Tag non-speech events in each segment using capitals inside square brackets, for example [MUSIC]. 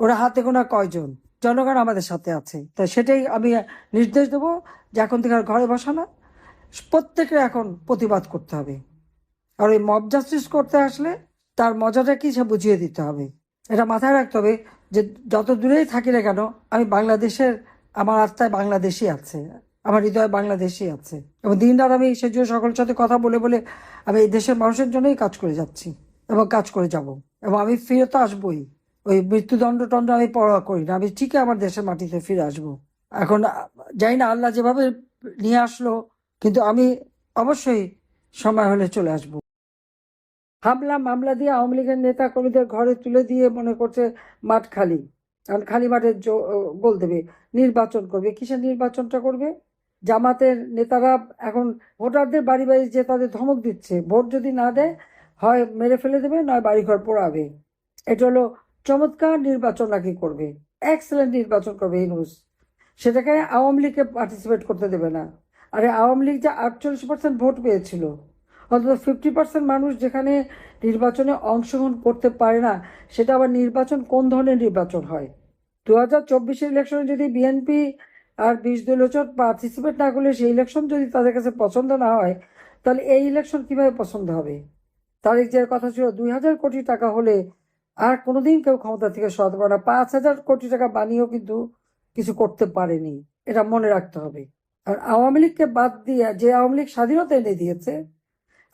ওরা হাতে গোনা কয়জন? জনগণ আমাদের সাথে আছে। তো সেটাই আমি নির্দেশ দেবো যে এখন থেকে আর ঘরে বসা না। প্রত্যেকের এখন প্রতিবাদ করতে হবে। আর ওই মব জাস্টিস করতে আসলে তার মজাটা কি সে বুঝিয়ে দিতে হবে। এটা মাথায় রাখতে হবে যে যত দূরেই থাকি না কেন, আমি বাংলাদেশের, আমার আত্মায় বাংলাদেশি আছে। আমার হৃদয় বাংলাদেশি আছে। এবং দিন রাত আমি সেজন্য সকলের সাথে কথা বলে বলে আমি এই দেশের মানুষের জন্যই কাজ করে যাচ্ছি এবং কাজ করে যাব। এবং আমি ফিরে তো আসবোই। ওই মৃত্যুদণ্ড টণ্ড আমি পড়া করি না। আমি ঠিকই আমার দেশের মাটিতে ফিরে আসব। এখন জানি না আল্লাহ যেভাবে নিয়ে আসলো, কিন্তু আমি অবশ্যই সময় হলে চলে আসব। হামলা, মামলা দিয়ে আওয়ামী লীগের নেতা কর্মীদের ঘরে তুলে দিয়ে মনে করছে মাঠ খালি। কারণ খালি মাঠে গোল দেবে। নির্বাচন করবে। কিসের নির্বাচনটা করবে? জামাতের নেতারা এখন ভোটারদের বাড়ি বাড়ি যে তাদের ধমক দিচ্ছে। ভোট যদি না দেয়, হয় মেরে ফেলে দেবে, নয় বাড়িঘর পোড়াবে। এটা হলো চমৎকার নির্বাচন নাকি করবে? এক্সেলেন্ট নির্বাচন করবে ইনুস সেটাকে আওয়ামী লীগকে পার্টিসিপেট করতে দেবে না। আরে আওয়ামী লীগ যে আটচল্লিশ পার্সেন্ট ভোট পেয়েছিল, অন্তত ফিফটি পার্সেন্ট মানুষ যেখানে নির্বাচনে অংশগ্রহণ করতে পারে না, সেটা আবার নির্বাচন কোন ধরনের নির্বাচন হয়? দু হাজার চব্বিশের ইলেকশনে যদি বিএনপি আর বিশ দলীয় জোট পার্টিসিপেট না করলে সেই ইলেকশন যদি তাদের কাছে পছন্দ না হয়, তাহলে এই ইলেকশন কীভাবে পছন্দ হবে? তারিখ যে কথা ছিল, দুই হাজার কোটি টাকা হলে আর কোনোদিন কেউ ক্ষমতা থেকে সরাতে পারে না। পাঁচ হাজার কোটি টাকা বানিয়েও কিন্তু কিছু করতে পারেনি। এটা মনে রাখতে হবে। আর আওয়ামী লীগকে বাদ দিয়ে যে আওয়ামী লীগ স্বাধীনতা এনে দিয়েছে,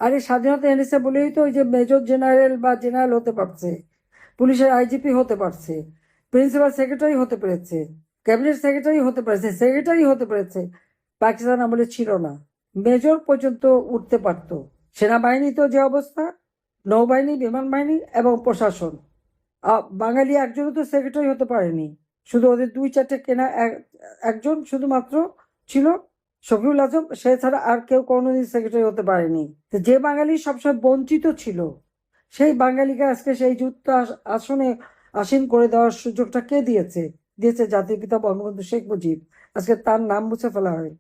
আর এই স্বাধীনতা এনেছে বলেই তো ওই যে মেজর জেনারেল বা জেনারেল হতে পারছে, পুলিশের আইজিপি হতে পারছে, প্রিন্সিপাল সেক্রেটারি হতে পেরেছে, ক্যাবিনেট সেক্রেটারি হতে পেরেছে, সেক্রেটারি হতে পেরেছে, পাকিস্তান আমলে ছিল না। মেজর পর্যন্ত উঠতে পারত। সেনাবাহিনী তো যে অবস্থা, নৌবাহিনী বিমান বাহিনী এবং প্রশাসন। বাঙালি একজনও তো সেক্রেটারি হতে পারেনি। শুধু ওদের দুই চারটে কেনা এক- একজন শুধুমাত্র ছিল শফিউল আজম, সে ছাড়া আর কেউ কোনোদিন সেক্রেটারি হতে পারেনি। যে বাঙালি সবসময় বঞ্চিত ছিল, সেই বাঙালিকে আজকে সেই আস- আসনে আসীন করে দেওয়ার সুযোগটা কে দিয়েছে? দিয়েছে জাতির পিতা বঙ্গবন্ধু শেখ মুজিব। আজকে তার নাম মুছে ফেলা হয়।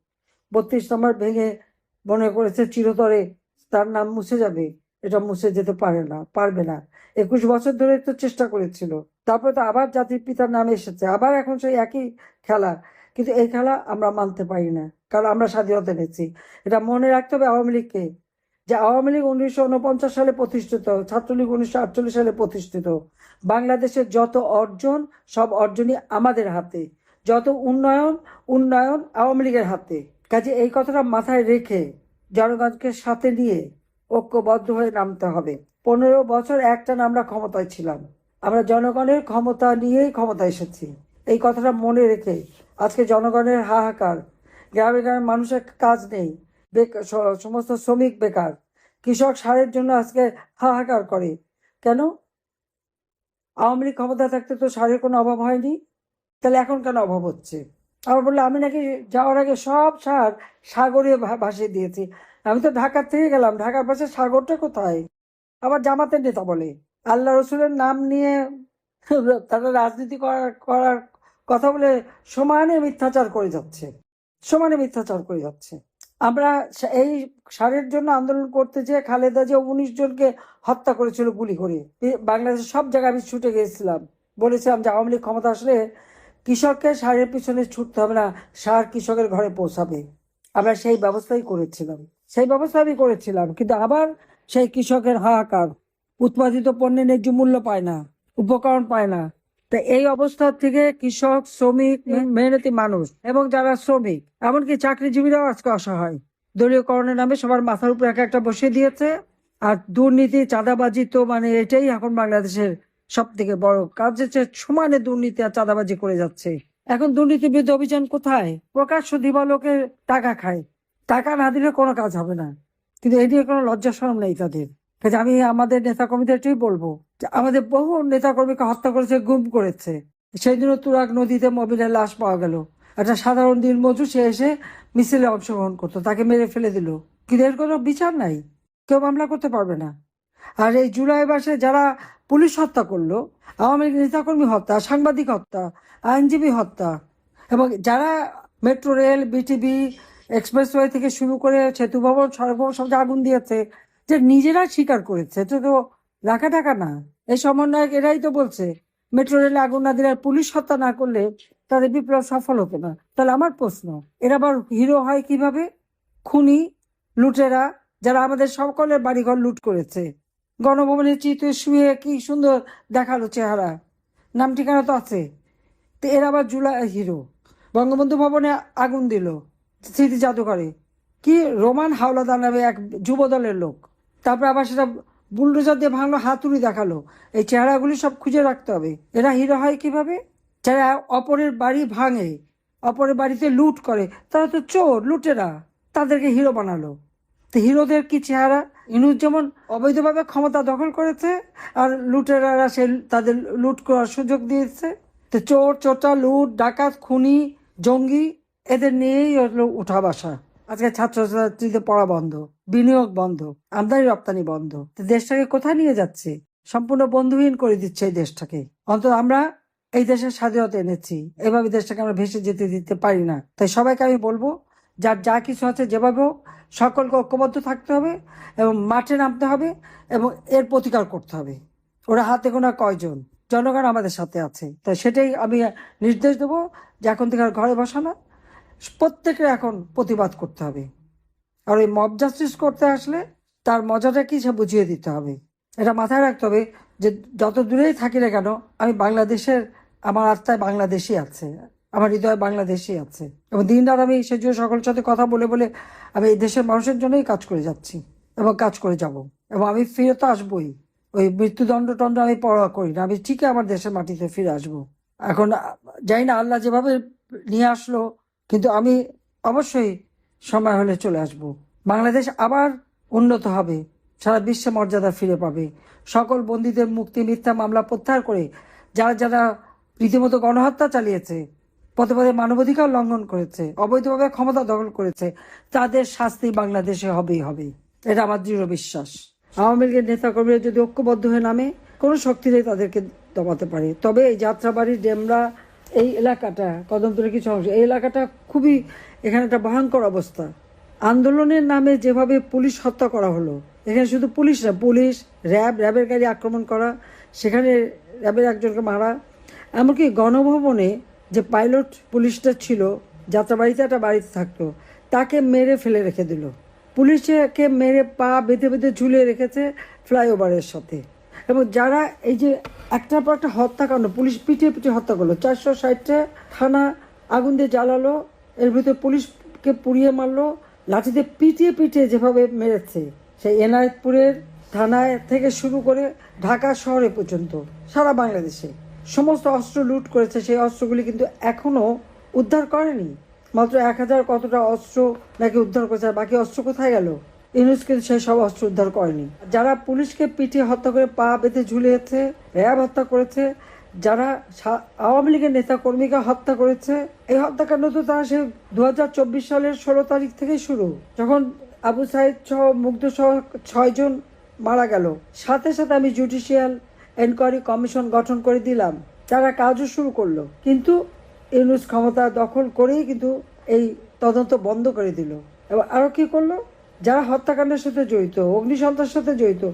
বত্রিশ নম্বর ভেঙে মনে করেছে চিরতরে তার নাম মুছে যাবে। এটা মুছে যেতে পারে না, পারবে না। একুশ বছর ধরে তো চেষ্টা করেছিল। তারপরে তো আবার জাতির পিতার নাম এসেছে। আবার এখন সেই একই খেলা। কিন্তু এই খেলা আমরা মানতে পারি না, কারণ আমরা স্বাধীনতা এনেছি। এটা মনে রাখতে হবে আওয়ামী লীগকে যে আওয়ামী লীগ উনিশশো উনপঞ্চাশ সালে প্রতিষ্ঠিত, ছাত্রলীগ উনিশশো আটচল্লিশ সালে প্রতিষ্ঠিত। বাংলাদেশের যত অর্জন, সব অর্জনই আমাদের হাতে। যত উন্নয়ন উন্নয়ন আওয়ামী লীগের হাতে। কাজে এই কথাটা মাথায় রেখে জনগণকে সাথে নিয়ে ঐক্যবদ্ধ হয়ে নামতে হবে। পনেরো বছর একটানা আমরা ক্ষমতায় ছিলাম। আমরা জনগণের ক্ষমতা নিয়েই ক্ষমতা এসেছি। এই কথাটা মনে রেখে আজকে জনগণের হাহাকার। গ্রামে গ্রামে মানুষের কাজ নেই। সমস্ত শ্রমিক বেকার। কৃষক সারের জন্য আজকে হাহাকার করে। কেন? আওয়ামী ক্ষমতা থাকতে তো সারের কোনো অভাব হয়নি। তাহলে এখন কেন অভাব হচ্ছে? আবার বলল আমি নাকি যাওয়ার আগে সব সার সাগরে ভাসিয়ে দিয়েছি। আমি তো ঢাকার থেকে গেলাম। ঢাকার পাশে সাগরটা কোথায়? আবার জামাতের নেতা বলে, আল্লাহ রসুলের নাম নিয়ে [LAUGHS] তারা রাজনীতি করার করার কথা বলে সমানে মিথ্যাচার করে যাচ্ছে। সমানে মিথ্যাচার করে যাচ্ছে। আমরা এই সারের জন্য আন্দোলন করতে যে খালেদা যে উনিশ জনকে হত্যা করেছিল গুলি করে। বাংলাদেশের সব জায়গায় আমি ছুটে গিয়েছিলাম। বলেছিলাম যে আওয়ামী লীগ ক্ষমতা আসলে কৃষককে সারের পিছনে ছুটতে হবে না, সার কৃষকের ঘরে পৌঁছাবে। আমরা সেই ব্যবস্থাই করেছিলাম। সেই ব্যবস্থা আমি করেছিলাম, কিন্তু আবার সেই কৃষকের হাহাকার, উৎপাদিত পণ্যের ন্যায্য মূল্য পায় না, উপকরণ পায় না। তা এই অবস্থা থেকে কৃষক, শ্রমিক মেহনতি মানুষ এবং যারা শ্রমিক, এমনকি চাকরিজীবীরাও আজকে অসহায়। দলীয়করণের নামে সবার মাথার উপর এক একটা বসিয়ে দিয়েছে, আর দুর্নীতি, চাঁদাবাজি তো মানে এটাই এখন বাংলাদেশের সব থেকে বড় কাজ হচ্ছে সমানে দুর্নীতি আর চাঁদাবাজি করে যাচ্ছে। এখন দুর্নীতি বিরুদ্ধে অভিযান কোথায়? প্রকাশ্য দিবালোকে টাকা খায়। টাকা না দিলে কোনো কাজ হবে না। কিন্তু এই নিয়ে কোনো লজ্জা শরম নেই তাদের। কাজে আমি আমাদের নেতাকর্মীদেরটাই বলব যে আমাদের বহু নেতাকর্মীকে হত্যা করেছে, গুম করেছে। সেই দিনও তুরাগ নদীতে মবিনের লাশ পাওয়া গেল। একটা সাধারণ দিন মজুর সে এসে মিছিলে অংশগ্রহণ করতো। তাকে মেরে ফেলে দিল। কিন্তু এর কোনো বিচার নাই। কেউ মামলা করতে পারবে না। আর এই জুলাই মাসে যারা পুলিশ হত্যা করল, আওয়ামী লীগ নেতাকর্মী হত্যা, সাংবাদিক হত্যা, আইনজীবী হত্যা। এবং যারা মেট্রো, রেল, বিটিভি, এক্সপ্রেসওয়ে থেকে শুরু করে সেতু ভবন, সড়ক ভবন সব আগুন দিয়েছে, যে নিজেরা স্বীকার করেছে, এটা তো রাখা টাকা না। এই সমন্বয়ক এরাই তো বলছে, মেট্রো, রেলে আগুন না দিলে পুলিশ হত্যা না করলে তাদের বিপ্লব সফল হতো না। তাহলে আমার প্রশ্ন, এরা আবার হিরো হয় কীভাবে? খুনি, লুটেরা, যারা আমাদের সকলের বাড়িঘর লুট করেছে। গণভবনের চিত্রে শুয়ে কি সুন্দর দেখাল চেহারা। নাম ঠিকানা তো আছে। তো এরা আবার জুলাই হিরো। বঙ্গবন্ধু ভবনে আগুন দিল। স্মৃতি জাদুঘরে। কি রোমান হাওলাদার নামে এক যুব দলের লোক। তারপর আবার সেটা বুলডোজার দিয়ে ভাঙলো হাতুড়ি দেখাল। এই চেহারাগুলি সব খুঁজে রাখতে হবে। এরা হিরো হয় কীভাবে? যারা অপরের বাড়ি ভাঙে, অপরের বাড়িতে লুট করে, তারা তো চোর, লুটেরা। তাদেরকে হিরো বানালো। হিরোদের কি চেহারা? ইনুস যেমন অবৈধভাবে ক্ষমতা দখল করেছে, আর লুটেরারা সে তাদের লুট করার সুযোগ দিয়েছে। তো চোর, চোটা, লুট, ডাকাত, খুনি, জঙ্গি, এদের নিয়েই উঠা বাসা। আজকে ছাত্রছাত্রীদের পড়া বন্ধ, বিনিয়োগ বন্ধ, আমদানি রপ্তানি বন্ধ। তো দেশটাকে কোথায় নিয়ে যাচ্ছে? সম্পূর্ণ বন্ধুহীন করে দিচ্ছে এই দেশটাকে। অন্তত আমরা এই দেশের স্বাধীনতা এনেছি। এভাবে দেশটাকে আমরা ভেসে যেতে দিতে পারি না। তাই সবাইকে আমি বলব যার যা কিছু আছে যেভাবে হোক, সকলকে ঐক্যবদ্ধ থাকতে হবে এবং মাঠে নামতে হবে এবং এর প্রতিকার করতে হবে। ওরা হাতে গোনা কয়জন? জনগণ আমাদের সাথে আছে। তাই সেটাই আমি নির্দেশ দেবো যে এখন থেকে আর ঘরে বসা না, প্রত্যেকের এখন প্রতিবাদ করতে হবে। আর ওই মব জাস্টিস করতে আসলে তার মজাটা কি সে বুঝিয়ে দিতে হবে। এটা মাথায় রাখতে হবে যে যত দূরেই থাকি না কেন, আমি বাংলাদেশের, আমার আত্মায় বাংলাদেশই আছে। আমার হৃদয় বাংলাদেশেই আছে। এবং দিন রাত আমি সেজন্য সকলের সাথে কথা বলে বলে আমি এই দেশের মানুষের জন্যই কাজ করে যাচ্ছি এবং কাজ করে যাব। এবং আমি ফিরে তো আসবোই। ওই মৃত্যুদণ্ড টণ্ড আমি পড়া করি না। আমি ঠিকই আমার দেশের মাটিতে ফিরে আসব। এখন জানি না আল্লাহ যেভাবে নিয়ে আসলো, কিন্তু আমি অবশ্যই সময় হলে চলে আসব। বাংলাদেশ আবার উন্নত হবে। সারা বিশ্বে মর্যাদা ফিরে পাবে। সকল বন্দীদের মুক্তি, মিথ্যা মামলা প্রত্যাহার করে যারা যারা রীতিমতো গণহত্যা চালিয়েছে পদে পদে মানবাধিকার লঙ্ঘন করেছে, অবৈধভাবে ক্ষমতা দখল করেছে, তাদের শাস্তি বাংলাদেশে হবেই হবে। এটা আমার দৃঢ় বিশ্বাস। আওয়ামী লীগের নেতাকর্মীরা যদি ঐক্যবদ্ধ হয়ে নামে, কোনো শক্তিতে তাদেরকে দমাতে পারে। তবে এই যাত্রাবাড়ি ডেমরা, এই এলাকাটা কদমতলী কিছু অংশ, এই এলাকাটা খুবই এখানে একটা ভয়ঙ্কর অবস্থা। আন্দোলনের নামে যেভাবে পুলিশ হত্যা করা হলো, এখানে শুধু পুলিশ না, পুলিশ, র্যাব, র্যাবের গাড়ি আক্রমণ করা, সেখানে র্যাবের একজনকে মারা, এমনকি গণভবনে যে পাইলট পুলিশটা ছিল, যাত্রাবাড়িতে একটা বাড়িতে থাকতো, তাকে মেরে ফেলে রেখে দিল। পুলিশকে মেরে পা বেঁধে বেঁধে ঝুলিয়ে রেখেছে ফ্লাইওভারের সাথে। এবং যারা এই যে একটার পর একটা হত্যাকাণ্ড, পুলিশ পিটিয়ে পিটিয়ে হত্যা করল, চারশো ষাটটা থানা আগুন দিয়ে জ্বালালো, এর ভিতরে পুলিশকে পুড়িয়ে মারলো লাঠিতে পিটিয়ে পিটিয়ে যেভাবে মেরেছে, সেই এনায়তপুরের থানায় থেকে শুরু করে ঢাকা শহরে পর্যন্ত, সারা বাংলাদেশে। সমস্ত অস্ত্র লুট করেছে, সেই অস্ত্রগুলি কিন্তু এখনও উদ্ধার করেনি। মাত্র এক হাজার কতটা অস্ত্র নাকি উদ্ধার করেছে, আর বাকি অস্ত্র কোথায় গেল? ইউনুস কিন্তু সেই সব অস্ত্র উদ্ধার করেনি। যারা পুলিশকে পিটিয়ে হত্যা করে পা বেঁধে ঝুলিয়েছে, র্যাব হত্যা করেছে, যারা আওয়ামী লীগের নেতা কর্মীকে হত্যা করেছে, এই হত্যাকাণ্ড তো তারা সে দু হাজার চব্বিশ সালের ষোলো তারিখ থেকে শুরু, যখন আবু সাইদ সহ মুগ্ধ সহ ছয়জন মারা গেল। সাথে সাথে আমি জুডিশিয়াল এনকোয়ারি কমিশন গঠন করে দিলাম। তারা কাজও শুরু করল। কিন্তু ইউনুস ক্ষমতা দখল করেই কিন্তু এই তদন্ত বন্ধ করে দিল। এবং আরও কি করল? যারা হত্যাকাণ্ডের সাথে জড়িত অগ্নিসন্ত্রাসের সাথে জড়িত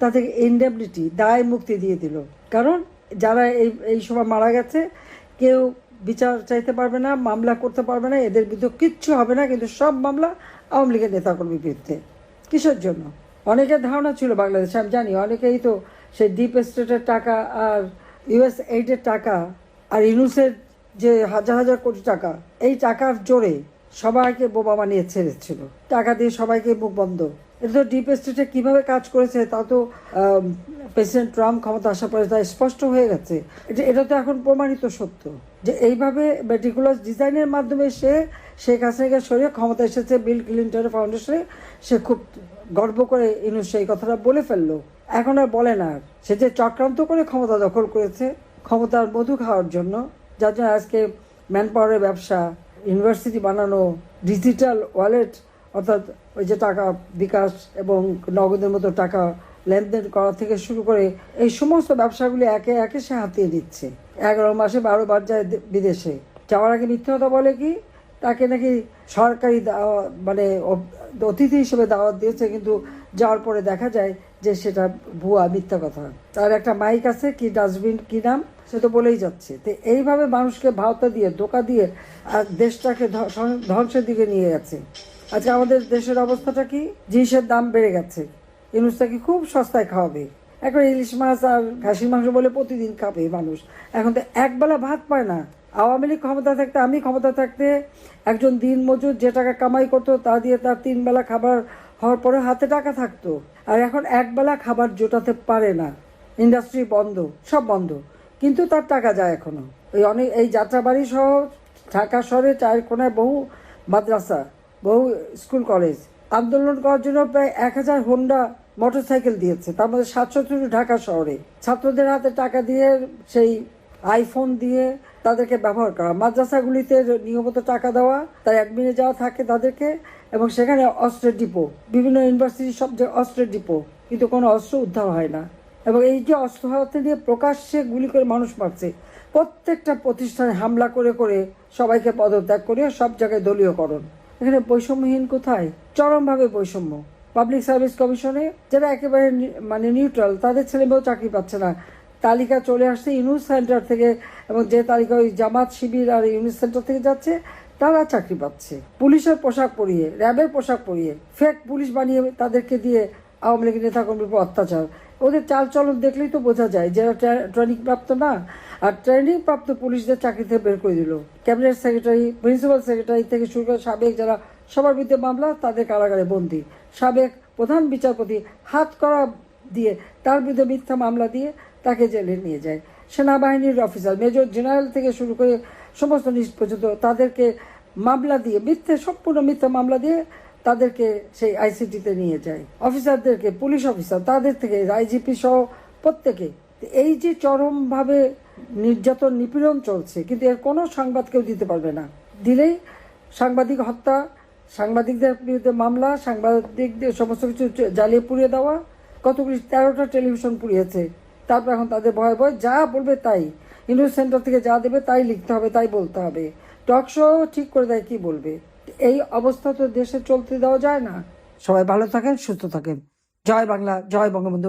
তাদেরকে ইনডেমনিটি দায় মুক্তি দিয়ে দিল। কারণ যারা এই এই সময় মারা গেছে, কেউ বিচার চাইতে পারবে না, মামলা করতে পারবে না, এদের বিরুদ্ধে কিচ্ছু হবে না, কিন্তু সব মামলা আওয়ামী লীগের নেতাকর্মীর বিরুদ্ধে। কিসের জন্য? অনেকের ধারণা ছিল বাংলাদেশে, আমি জানি, অনেকেই তো সেই ডিপ স্টেটের টাকা আর ইউএস এইডের টাকা আর ইনুসের যে হাজার হাজার কোটি টাকা, এই টাকার জোরে সবাইকে বোমা বানিয়ে ছেড়েছিল। টাকা দিয়ে সবাইকে মুখ বন্ধ। এটা তো ডিপ স্টেটে কীভাবে কাজ করেছে তা তো প্রেসিডেন্ট ট্রাম্প ক্ষমতা আসার পরে তা স্পষ্ট হয়ে গেছে। এটা এটা তো এখন প্রমাণিত সত্য যে এইভাবে মেটিকুলাস ডিজাইনের মাধ্যমে সে, শেখ হাসিনাকে সরিয়ে ক্ষমতা এসেছে বিল ক্লিন্টনের ফাউন্ডেশনে সে খুব গর্ব করে ইনু সেই কথাটা বলে ফেলল। এখন আর বলে না। সে যে চক্রান্ত করে ক্ষমতা দখল করেছে, ক্ষমতার মধু খাওয়ার জন্য, যার জন্য আজকে ম্যান পাওয়ারের ব্যবসা, ইউনিভার্সিটি বানানো, ডিজিটাল ওয়ালেট, অর্থাৎ ওই যে টাকা বিকাশ এবং নগদের মতো টাকা লেনদেন করা থেকে শুরু করে, এই সমস্ত ব্যবসাগুলি একে একে সে হাতিয়ে দিচ্ছে। এগারো মাসে বারো বার যায় বিদেশে। যাওয়ার আগে মিথ্যে কথা বলে কি? তাকে নাকি সরকারি মানে অতিথি হিসেবে দাওয়াত দিয়েছে, কিন্তু যাওয়ার পরে দেখা যায় যে সেটা ভুয়া, মিথ্যা কথা। তার একটা মাইক আছে, কি ডাস্টবিন, কি নাম, সে তো বলেই যাচ্ছে। তো এইভাবে মানুষকে ভাওতা দিয়ে, ধোকা দিয়ে দেশটাকে ধ্বংসের দিকে নিয়ে গেছে আজকে আমাদের দেশের অবস্থাটা কি? জিনিসের দাম বেড়ে গেছে। ইনুসটাকে খুব সস্তায় খাওয়াবে? এখন ইলিশ মাছ আর খাসির মাংস বলে প্রতিদিন খাবে মানুষ। এখন তো একবেলা ভাত পায় না। আওয়ামী লীগ ক্ষমতা থাকতে, আমি ক্ষমতা থাকতে একজন দিন মজুর যে টাকা কামাই করতো, তা দিয়ে তার তিন বেলা খাবার হওয়ার পরে হাতে টাকা থাকতো। আর এখন একবেলা খাবার জোটাতে পারে না। ইন্ডাস্ট্রি বন্ধ, সব বন্ধ। কিন্তু তার টাকা যায় এখনও। ওই অনেক এই যাত্রাবাড়ি সহ ঢাকা শহরে চার কোনায় বহু মাদ্রাসা, বহু স্কুল, কলেজ আন্দোলন করার জন্য প্রায় এক হাজার হোন্ডা মোটরসাইকেল দিয়েছে। তার মধ্যে সাতশো ঢাকা শহরে। ছাত্রদের হাতে টাকা দিয়ে সেই আইফোন দিয়ে তাদেরকে ব্যবহার করা। মাদ্রাসাগুলিতে নিয়মিত টাকা দেওয়া, তার অ্যাডমিনে যাওয়া থাকে তাদেরকে। এবং সেখানে অস্ত্রের ডিপো। বিভিন্ন ইউনিভার্সিটির সব যে অস্ত্রের ডিপো, কিন্তু কোনো অস্ত্র উদ্ধার হয় না। এবং এই যে অস্ত্র হাতে নিয়ে প্রকাশ্যে গুলি করে মানুষ মারছে, প্রত্যেকটা প্রতিষ্ঠানে হামলা করে করে সবাইকে পদত্যাগ করে সব জায়গায় দলীয়করণ। এখানে বৈষম্যহীন কোথায়? চরমভাবে বৈষম্য। পাবলিক সার্ভিস কমিশনে যারা একেবারে মানে নিউট্রাল তাদের ছেলেমেয়েও চাকরি পাচ্ছে না। তালিকা চলে আসছে ইউনুস সেন্টার থেকে এবং যে তালিকা ওই জামাত শিবির আর ইউনুস সেন্টার থেকে যাচ্ছে তারা চাকরি পাচ্ছে। পুলিশের পোশাক পরিয়ে, র্যাবের পোশাক পরিয়ে ফেক পুলিশ বানিয়ে তাদেরকে দিয়ে আওয়ামী লীগের নেতাকর্মীর উপর অত্যাচার। ওদের চালচলন দেখলেই তো বোঝা যায় যারা ট্রেনিং প্রাপ্ত না। আর ট্রেনিং প্রাপ্ত পুলিশদের চাকরি থেকে বের করে দিল। ক্যাবিনেট সেক্রেটারি প্রিন্সিপাল সেক্রেটারি থেকে শুরু করে সাবেক যারা, সবার বিরুদ্ধে মামলা, তাদের কারাগারে বন্দী। সাবেক প্রধান বিচারপতি হাত করা দিয়ে তার বিরুদ্ধে মিথ্যা মামলা দিয়ে তাকে জেলে নিয়ে যায়। সেনাবাহিনীর অফিসার, মেজর জেনারেল থেকে শুরু করে সমস্ত নিচ পর্যন্ত তাদেরকে মামলা দিয়ে, মিথ্যে, সম্পূর্ণ মিথ্যা মামলা দিয়ে তাদেরকে সেই আইসিটিতে নিয়ে যায়। অফিসারদেরকে, পুলিশ অফিসার, তাদের থেকে আইজিপি সহ প্রত্যেকে। এই যে চরমভাবে নির্যাতন, নিপীড়ন চলছে, কিন্তু এর কোনো সংবাদ কেউ দিতে পারবে না। দিলেই সাংবাদিক হত্যা, সাংবাদিকদের বিরুদ্ধে মামলা, সাংবাদিকদের সমস্ত কিছু জ্বালিয়ে পুড়িয়ে দেওয়া, কতগুলি তেরোটা টেলিভিশন পুড়িয়েছে, তারপর এখন তাদের ভয় ভয় যা বলবে তাই। নিউজ সেন্টার থেকে যা দেবে তাই লিখতে হবে, তাই বলতে হবে। টক শো ঠিক করে দেয়, কি বলবে? এই অবস্থা তো দেশে চলতে দেওয়া যায় না। সবাই ভালো থাকেন, সুস্থ থাকেন। জয় বাংলা, জয় বঙ্গবন্ধু।